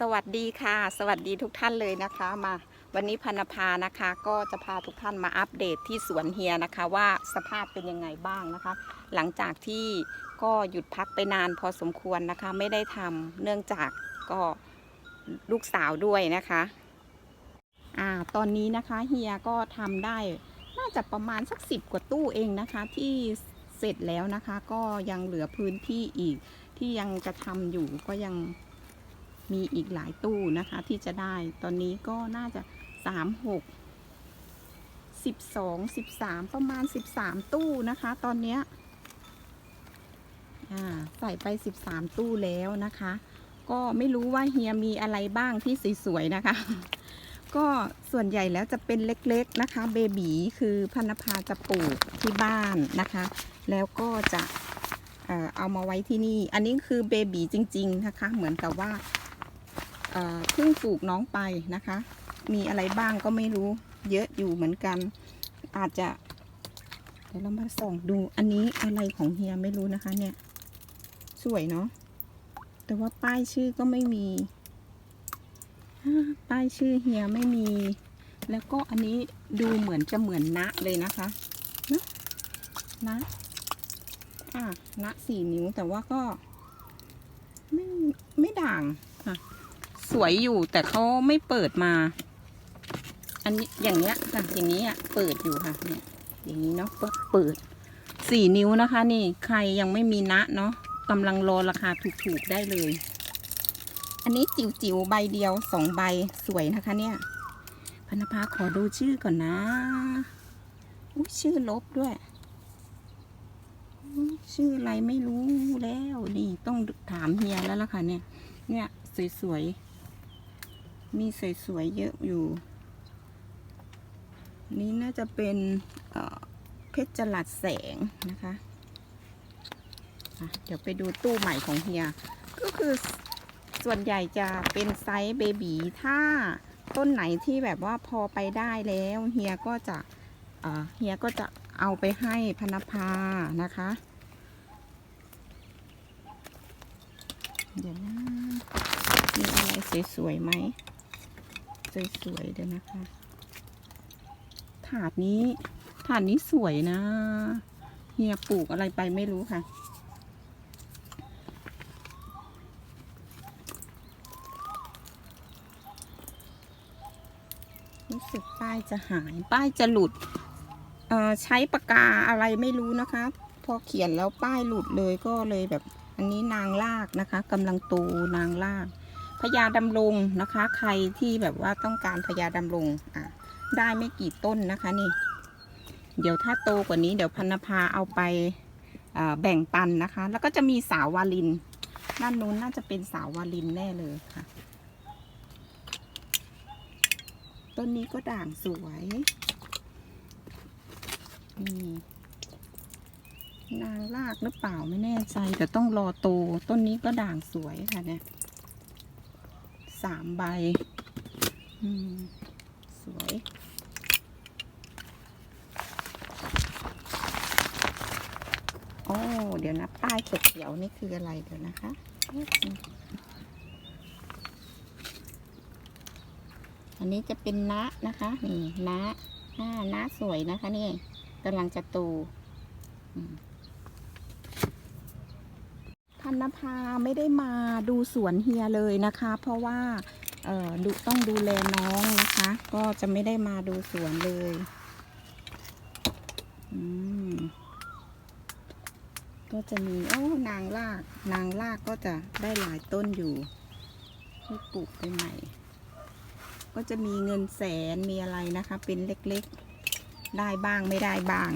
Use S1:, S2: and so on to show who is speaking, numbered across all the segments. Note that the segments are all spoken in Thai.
S1: สวัสดีค่ะ สวัสดีทุกท่านเลยนะคะมา วันนี้พันภานะคะก็จะพาทุกท่านมาอัปเดตที่สวนเฮียนะคะว่าสภาพเป็นยังไงบ้างนะคะ หลังจากที่ก็หยุดพักไปนานพอสมควรนะคะ ไม่ได้ทำเนื่องจากก็ลูกสาวด้วยนะคะอ่าตอนนี้นะคะเฮียก็ทำได้น่าจะประมาณสักสิบกว่าตู้เองนะคะที่เสร็จแล้วนะคะ ก็ยังเหลือพื้นที่อีกที่ยังจะทำอยู่ก็ยัง มีอีกหลายตู้นะคะที่จะได้ ตอนนี้ก็น่าจะสามหกสิบสองสิบสามประมาณสิบสามตู้นะคะ ตอนเนี้ยอ่าใส่ไปสิบสามตู้แล้วนะคะ ก็ไม่รู้ว่าเฮียมีอะไรบ้างที่สวยๆนะคะ ก็ส่วนใหญ่แล้วจะเป็นเล็กๆนะคะ เบบีคือพันภาจะปลูกที่บ้านนะคะ แล้วก็จะเอ่อเอามาไว้ที่นี่ อันนี้คือเบบีจริง ๆ นะคะ เหมือนกับว่า เพิ่งปลูกน้องไปนะคะ มีอะไรบ้างก็ไม่รู้เยอะอยู่เหมือนกัน อาจจะ เดี๋ยวเรามาส่องดูอันนี้อะไรของเฮียไม่รู้นะคะเนี่ย สวยเนาะแต่ว่าป้ายชื่อก็ไม่มี ป้ายชื่อเฮียไม่มี แล้วก็อันนี้ดูเหมือนจะเหมือนนะเลยนะคะนะนะอะนะสี่นิ้วแต่ว่าก็ ไม่ไม่ด่างค่ะ สวยอยู่แต่เขาไม่เปิดมา อันนี้อย่างเงี้ยค่ะ อย่างนี้อะเปิดอยู่ค่ะเนี่ยอย่างนี้เนาะเปิดเปิดสี่นิ้วนะคะ นี่ใครยังไม่มีนะเนาะกำลังรอราคาถูกๆได้เลย อันนี้จิ๋วๆใบเดียวสองใบสวยนะคะ เนี่ยพนภาขอดูชื่อก่อนนะอุ้ยชื่อลบด้วยอุ๊ยชื่ออะไรไม่รู้แล้ว นี่ต้องถามเฮียแล้วล่ะค่ะเนี่ย เนี่ยสวยๆ มีสวยๆเยอะอยู่ นี่น่าจะเป็นเเพชรจลัดแสงนะคะะเดี๋ยวไปดูตู้ใหม่ของเฮีย ก็คือส่วนใหญ่จะเป็นไซส์เบบีถ้าต้นไหนที่แบบว่าพอไปได้แล้วเฮียก็จะเอ่อเฮียก็จะเอาไปให้พนภานะคะ เดี๋ยวนะมีอะไรสวยๆไหม สวยๆเดี๋ยวนะคะ ถาดนี้ ถาดนี้สวยนะ เฮียปลูกอะไรไปไม่รู้ค่ะ รู้สึกป้ายจะหาย ป้ายจะหลุดเอ่อใช้ปากกาอะไรไม่รู้นะคะ พอเขียนแล้วป้ายหลุดเลยก็เลยแบบ อันนี้นางลากนะคะกำลังโตนางลาก พญาดำรงนะคะ ใครที่แบบว่าต้องการพญาดำรงอะได้ไม่กี่ต้นนะคะนี่ เดี๋ยวถ้าโตกว่านี้เดี๋ยวพันธภาเอาไปแบ่งปันนะคะ แล้วก็จะมีสาววาลิน ด้านนู้นน่าจะเป็นสาววาลินแน่เลยค่ะ ต้นนี้ก็ด่างสวยนี่นางลากหรือเปล่าไม่แน่ใจแต่ต้องรอโต ต้นนี้ก็ด่างสวยค่ะเนี่ย สามใบสวย โอ้ เดี๋ยวนะ ป้ายเขียวๆนี่คืออะไรเดี๋ยวนะคะอันนี้จะเป็นนะนะคะ นี่นะอ่านะสวยนะคะ นี่กำลังจะโต พันนภาไม่ได้มาดูสวนเฮียเลยนะคะ เพราะว่าเอ่อดูต้องดูแลน้องนะคะ ก็จะไม่ได้มาดูสวนเลยอืมก็จะมีโอ้นางลากนางลากก็จะได้หลายต้นอยู่ให้ปลูกไปใหม่ ก็จะมีเงินแสนมีอะไรนะคะ เป็นเล็กๆ ได้บ้างไม่ได้บ้าง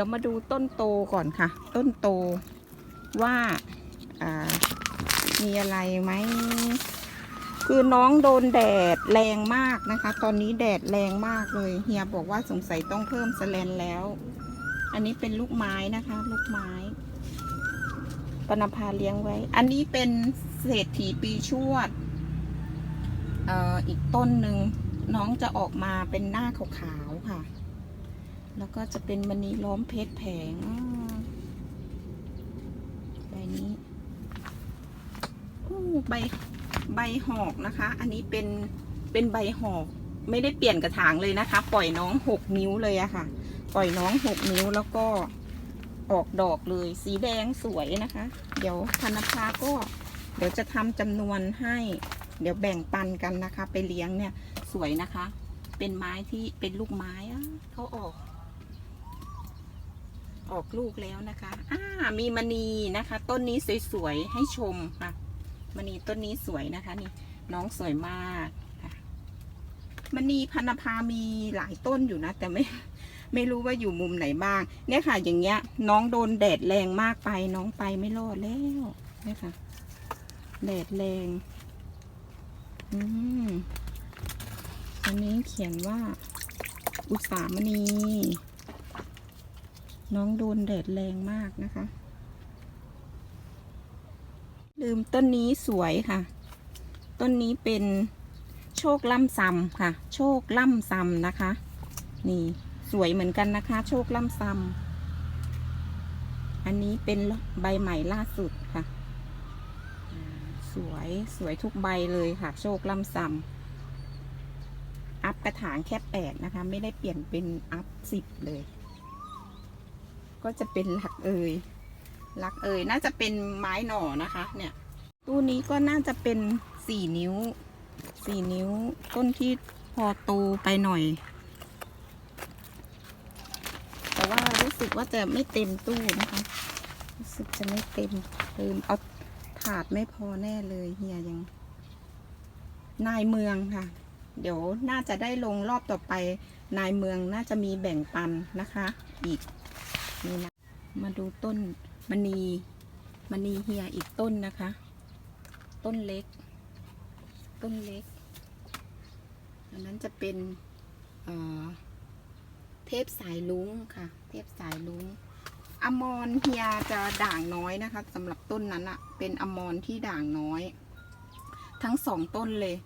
S1: ดี๋ยวมาดูต้นโตก่อนค่ะ ต้นโตว่าามีอะไรไหมคือน้องโดนแดดแรงมากนะคะ ตอนนี้แดดแรงมากเลยเฮียบอกว่าสงสัยต้องเพิ่มสแลนแล้ว อันนี้เป็นลูกไม้นะคะ ลูกไม้ปนภาเลี้ยงไว้ อันนี้เป็นเศรษฐีปีชวดอออีกต้นหนึ่งน้องจะออกมาเป็นหน้าขาวๆค่ะ แล้วก็จะเป็นมณีล้อมเพชรแผงใบนี้ใบใบหอกนะคะ อันนี้เป็นเป็นใบหอก ไม่ได้เปลี่ยนกระถางเลยนะคะ ปล่อยน้องหกนิ้วเลยอะค่ะ ปล่อยน้องหกนิ้วแล้วก็ออกดอกเลย สีแดงสวยนะคะ เดี๋ยวพันธภาก็ เดี๋ยวจะทำจำนวนให้ เดี๋ยวแบ่งปันกันนะคะ ไปเลี้ยงเนี่ยสวยนะคะ เป็นไม้ที่เป็นลูกไม้อะเขาออก ออกลูกแล้วนะคะอ่ามีมณีนะคะ ต้นนี้สวยๆให้ชมค่ะมณีต้นนี้สวยนะคะนี่น้องสวยมากมณีพันธพามีหลายต้นอยู่นะ แต่ไม่ไม่รู้ว่าอยู่มุมไหนบ้าง เนี่ยค่ะ อย่างเงี้ย น้องโดนแดดแรงมากไป น้องไปไม่รอดแล้วเนี่ยค่ะ แดดแรง อืมอันนี้เขียนว่า อุตสามณี น้องโดนแดดแรงมากนะคะ ลืมต้นนี้สวยค่ะ ต้นนี้เป็นโชคล่ำซำค่ะ โชคล่ำซำนะคะ นี่สวยเหมือนกันนะคะ โชคล่ำซำอันนี้เป็นใบใหม่ล่าสุดค่ะ สวยสวยทุกใบเลยค่ะ โชคล่ำซำอัพกระถางแค่แปดนะคะ ไม่ได้เปลี่ยนเป็นอัพสิบเลย ก็จะเป็นหลักเอยหลักเอยน่าจะเป็นไม้หน่อนะคะ เนี่ย ตู้นี้ก็น่าจะเป็นสี่นิ้วสี่นิ้วต้นที่พอโตไปหน่อย แต่ว่ารู้สึกว่าจะไม่เต็มตู้นะคะ รู้สึกจะไม่เต็มลืมเอาถาดไม่พอแน่เลยเฮียยัง นายเมืองค่ะ เดี๋ยวน่าจะได้ลงรอบต่อไป นายเมืองน่าจะมีแบ่งปันนะคะ อีก นี่นะ มาดูต้นมณีมณีเฮียอีกต้นนะคะ ต้นเล็ก ต้นเล็ก อันนั้นจะเป็นเเทพสายลุงค่ะ เทพสายลุงอมรเฮียจะด่างน้อยนะคะสำหรับต้นนั้นอะเป็นอมรที่ด่างน้อย ทั้งสองต้นเลย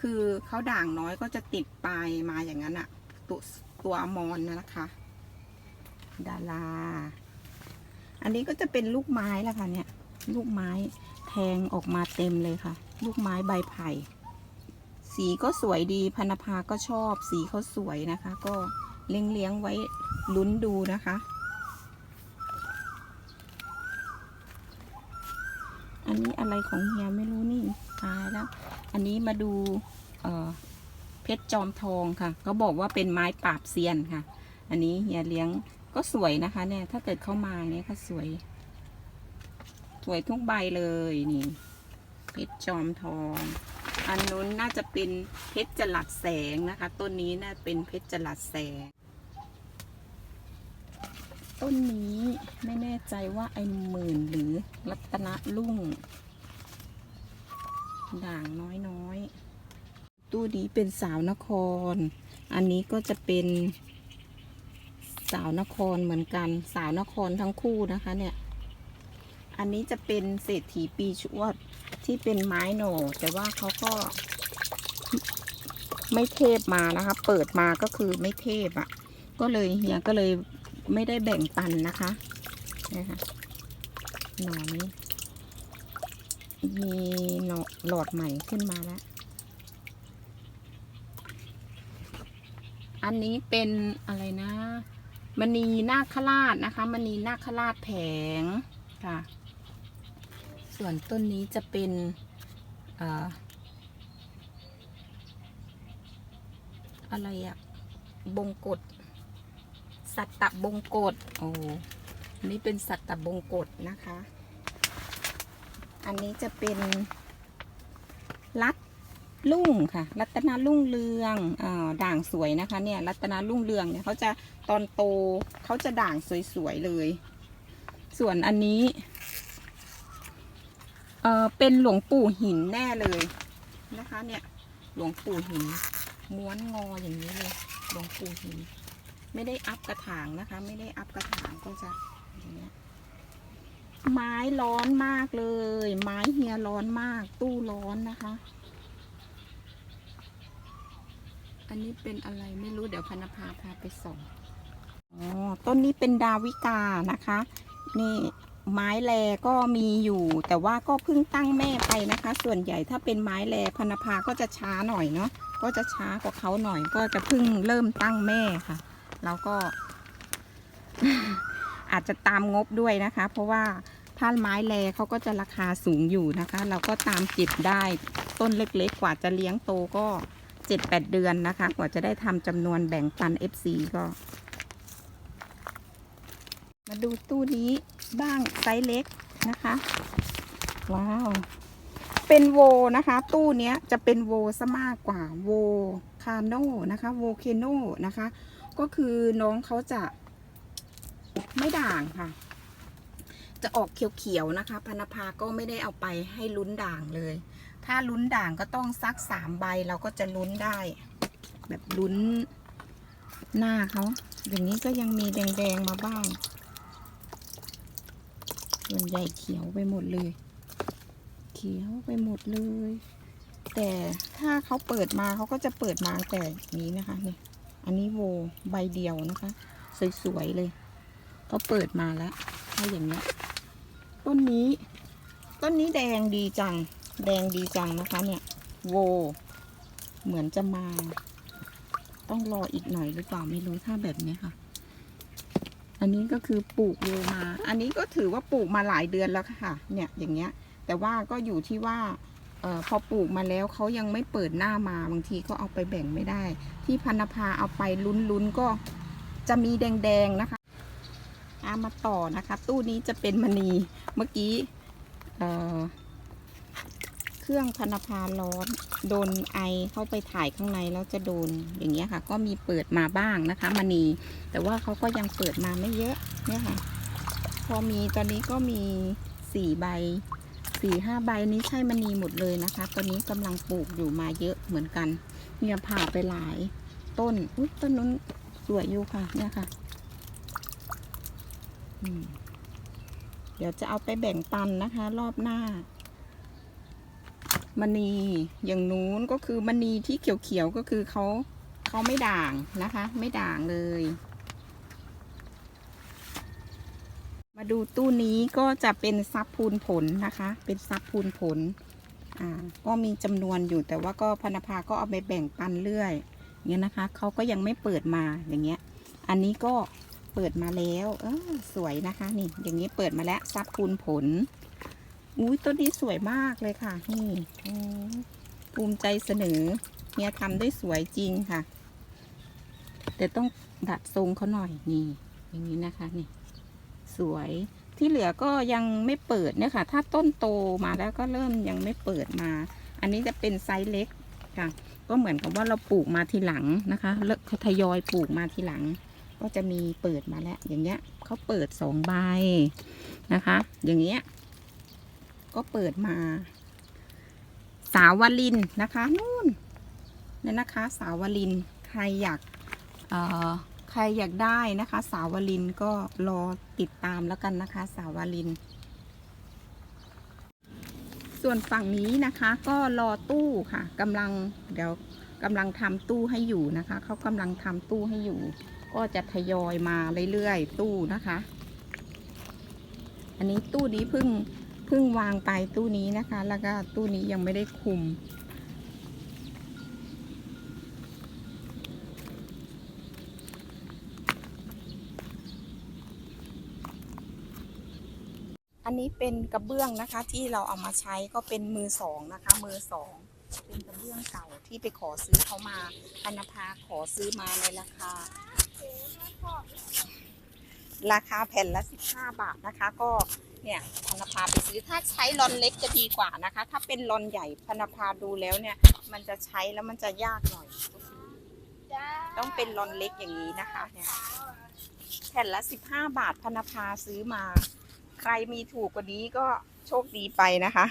S1: คือเขาด่างน้อยก็จะติดปลายมาอย่างนั้นอะตัวตัวอมรนนะคะ ดารา อันนี้ก็จะเป็นลูกไม้แล้วค่ะเนี่ย ลูกไม้แทงออกมาเต็มเลยค่ะ ลูกไม้ใบไผ่ สีก็สวยดีพันภาก็ชอบ สีเขาสวยนะคะ ก็เลี้ยงเลี้ยงไว้ลุ้นดูนะคะ อันนี้อะไรของเฮียไม่รู้นี่ตายแล้ว อันนี้มาดูเออเพชรจอมทองค่ะเขาบอกว่าเป็นไม้ปราบเซียนค่ะ อันนี้เฮียเลี้ยง ก็สวยนะคะเนี่ย ถ้าเกิดเข้ามาเนี่ยก็สวย สวยทุกใบเลยนี่เพชรจอมทอง อันนู้นน่าจะเป็นเพชรจลัดแสงนะคะ ต้นนี้น่าเป็นเพชรจลัดแสง ต้นนี้ไม่แน่ใจว่าไอหมื่นหรือรัตนลุ่ง ด่างน้อยๆ ตู้นี้เป็นสาวนคร อันนี้ก็จะเป็น สาวนครเหมือนกัน สาวนครทั้งคู่นะคะเนี่ย อันนี้จะเป็นเศรษฐีปีชวดที่เป็นไม้โหน่แต่ว่าเขาก็ไม่เทพมานะคะ เปิดมาก็คือไม่เทพอะ่ะ ก็เลยเฮียก็เลยไม่ได้แบ่งปันนะคะนะคะหนอนนี้มีหนอหลอดใหม่ขึ้นมาแล้ว อันนี้เป็นอะไรนะ มณีนาคราชนะคะมณีนาคราชแผงค่ะ ส่วนต้นนี้จะเป็นออะไรอะบงกฎสัตตบงกฎโอ้นนี้เป็นสัตตบงกฎนะคะ อันนี้จะเป็นรัด ลุ่งค่ะ รัตนาลุ่งเรืองอด่างสวยนะคะ เนี่ย รัตนาลุ่งเรืองเนี่ยเขาจะตอนโตเขาจะด่างสวยๆเลย ส่วนอันนี้เออเป็นหลวงปู่หินแน่เลยนะคะ เนี่ย หลวงปู่หิน ม้วนงออย่างนี้เลย หลวงปู่หิน ไม่ได้อัพกระถางนะคะ ไม่ได้อัพกระถางก็จะอย่างเงี้ยไม้ร้อนมากเลย ไม้เฮียร้อนมาก ตู้ร้อนนะคะ อันนี้เป็นอะไรไม่รู้เดี๋ยวพนภาพาไปส่งอ๋อต้นนี้เป็นดาวิกานะคะ นี่ไม้แลก็มีอยู่ แต่ว่าก็เพิ่งตั้งแม่ไปนะคะ ส่วนใหญ่ถ้าเป็นไม้แลพนภาก็จะช้าหน่อยเนาะก็จะช้ากว่าเขาหน่อย ก็จะเพิ่งเริ่มตั้งแม่ค่ะ แล้วก็ อาจจะตามงบด้วยนะคะ เพราะว่าถ้าไม้แลเขาก็จะราคาสูงอยู่นะคะ เราก็ตามจิบได้ต้นเล็กๆกว่าจะเลี้ยงโตก็ เจ็ดแปดเดือนนะคะ กว่าจะได้ทำจำนวนแบ่งปัน FC ก็ มาดูตู้นี้บ้างไซส์เล็กนะคะ ว้าว เป็นโวนะคะ ตู้เนี้ยจะเป็นโวซะมากกว่าโวคาโนนะคะโวเคโนนะคะ ก็คือน้องเขาจะไม่ด่างค่ะ จะออกเขียวๆนะคะ พนภาก็ไม่ได้เอาไปให้ลุ้นด่างเลย ถ้าลุ้นด่างก็ต้องซักสามใบเราก็จะลุ้นได้ แบบลุ้นหน้าเขาอย่างนี้ก็ยังมีแดงๆมาบ้าง ส่วนใหญ่เขียวไปหมดเลย เขียวไปหมดเลย แต่ถ้าเขาเปิดมาเขาก็จะเปิดมาแต่นี้นะคะเนี่ยอันนี้โวใบเดียวนะคะ สวยๆเลยเขาเปิดมาแล้วถ้าอย่างนี้ต้นนี้ ต้นนี้แดงดีจัง แดงดีจังนะคะเนี่ย โว เหมือนจะมา ต้องรออีกหน่อยหรือเปล่าไม่รู้ถ้าแบบนี้ค่ะ อันนี้ก็คือปลูกโวมา อันนี้ก็ถือว่าปลูกมาหลายเดือนแล้วค่ะ เนี่ยอย่างเงี้ย แต่ว่าก็อยู่ที่ว่าเออพอปลูกมาแล้วเขายังไม่เปิดหน้ามาบางทีก็เอาไปแบ่งไม่ได้ ที่พันธภาเอาไปลุ้นๆก็จะมีแดงๆนะคะอามาต่อนะคะ ตู้นี้จะเป็นมณีเมื่อกี้เอ่อ รื่องพันธภาร้อนโดนไอเข้าไปถ่ายข้างในแล้วจะโดนอย่างเงี้ยค่ะ ก็มีเปิดมาบ้างนะคะมณีแต่ว่าเขาก็ยังเปิดมาไม่เยอะเนี่ยค่ะ พอมีตอนนี้ก็มีสี่ใบสี่ห้าใบนี้ใช่มณีหมดเลยนะคะ ตอนนี้กำลังปลูกอยู่มาเยอะเหมือนกัน เนี่ยผ่าไปหลายต้นอุ๊ยต้นนู้นสวยอยู่ค่ะ เนี่ยค่ะเดี๋ยวจะเอาไปแบ่งปันนะคะ รอบหน้า มณีอย่างนู้นก็คือมณีที่เขียวๆก็คือเขาเขาไม่ด่างนะคะ ไม่ด่างเลย มาดูตู้นี้ก็จะเป็นซับพูนผลนะคะ เป็นซับพูนผลอ่าก็มีจำนวนอยู่แต่ว่าก็พนภาก็เอาไปแบ่งปันเรื่อยเงี้ยนะคะเขาก็ยังไม่เปิดมาอย่างเงี้ย อันนี้ก็เปิดมาแล้ว เออสวยนะคะ นี่ อย่างนี้เปิดมาแล้วซับพูนผล อุ้ยต้นนี้สวยมากเลยค่ะ นี่ภูมิใจเสนอเฮียทำได้สวยจริงค่ะ แต่ต้องดัดทรงเขาหน่อยนี่ อย่างนี้นะคะนี่ สวยที่เหลือก็ยังไม่เปิดเนี่ยค่ะ ถ้าต้นโตมาแล้วก็เริ่มยังไม่เปิดมา อันนี้จะเป็นไซส์เล็กค่ะ ก็เหมือนกับว่าเราปลูกมาทีหลังนะคะแล้วเขาทยอยปลูกมาทีหลัง ก็จะมีเปิดมาแล้ว อย่างเงี้ยเขาเปิดสองใบนะคะ อย่างเงี้ย ก็เปิดมา สาวลินนะคะนู่นเนี่ยนะคะ สาวลินใครอยากเอ่อใครอยากได้นะคะ สาวลินก็รอติดตามแล้วกันนะคะ สาวลิน ส่วนฝั่งนี้นะคะก็รอตู้ค่ะกำลังเดี๋ยวกำลังทำตู้ให้อยู่นะคะเขากำลังทำตู้ให้อยู่ ก็จะทยอยมาเรื่อยๆตู้นะคะ อันนี้ตู้นี้เพิ่ง พิ่งวางไปตู้นี้นะคะ แล้วก็ตู้นี้ยังไม่ได้คุม อันนี้เป็นกระเบื้องนะคะที่เราเอามาใช้ก็เป็นมือสองนะคะ มือสองเป็นกระเบื้องเก่าที่ไปขอซื้อเขามาพนภาขอซื้อมาในราคา ราคาแผ่นละ 15 บาทนะคะ ก็ เนี่ยพนภาไปซื้อถ้าใช้ลอนเล็กจะดีกว่านะคะ ถ้าเป็นลอนใหญ่พนภาดูแล้วเนี่ย มันจะใช้แล้วมันจะยากหน่อย ต้องเป็นลอนเล็กอย่างนี้นะคะเนี่ยแผ่นละ15บห้าบาทพนภาซื้อมา ใครมีถูกกว่านี้ก็โชคดีไปนะคะ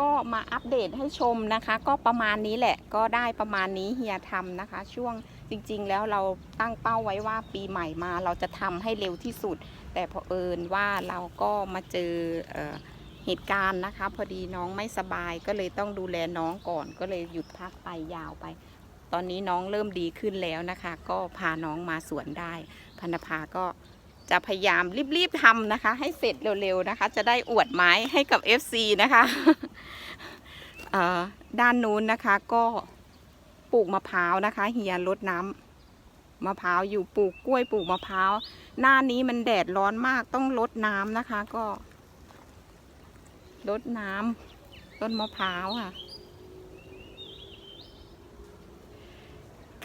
S1: ก็มาอัปเดตให้ชมนะคะ ก็ประมาณนี้แหละก็ได้ประมาณนี้เฮียทำนะคะ ช่วง จริงๆ แล้วเราตั้งเป้าไว้ว่าปีใหม่มาเราจะทำให้เร็วที่สุด แต่พอเอิญว่าเราก็มาเจอเออเหตุการณ์นะคะ พอดีน้องไม่สบายก็เลยต้องดูแลน้องก่อน ก็เลยหยุดพักไปยาวไป ตอนนี้น้องเริ่มดีขึ้นแล้วนะคะ ก็พาน้องมาสวนได้ พันภาก็จะพยายามรีบๆทำนะคะ ให้เสร็จเร็วๆนะคะ จะได้อวดไม้ให้กับ FC นะคะด้านนู้นนะคะก็ ปลูกมะพร้าวนะคะ เฮียรดน้ำมะพร้าวอยู่ปลูกกล้วยปลูกมะพร้าว หน้านี้มันแดดร้อนมากต้องลดน้ำนะคะ ก็ลดน้ำต้นมะพร้าวค่ะ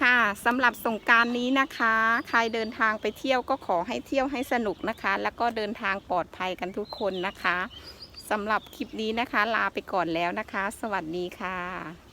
S1: ค่ะสำหรับสงการนี้นะคะ ใครเดินทางไปเที่ยวก็ขอให้เที่ยวให้สนุกนะคะ แล้วก็เดินทางปลอดภัยกันทุกคนนะคะสำหรับคลิปนี้นะคะ ลาไปก่อนแล้วนะคะ สวัสดีค่ะ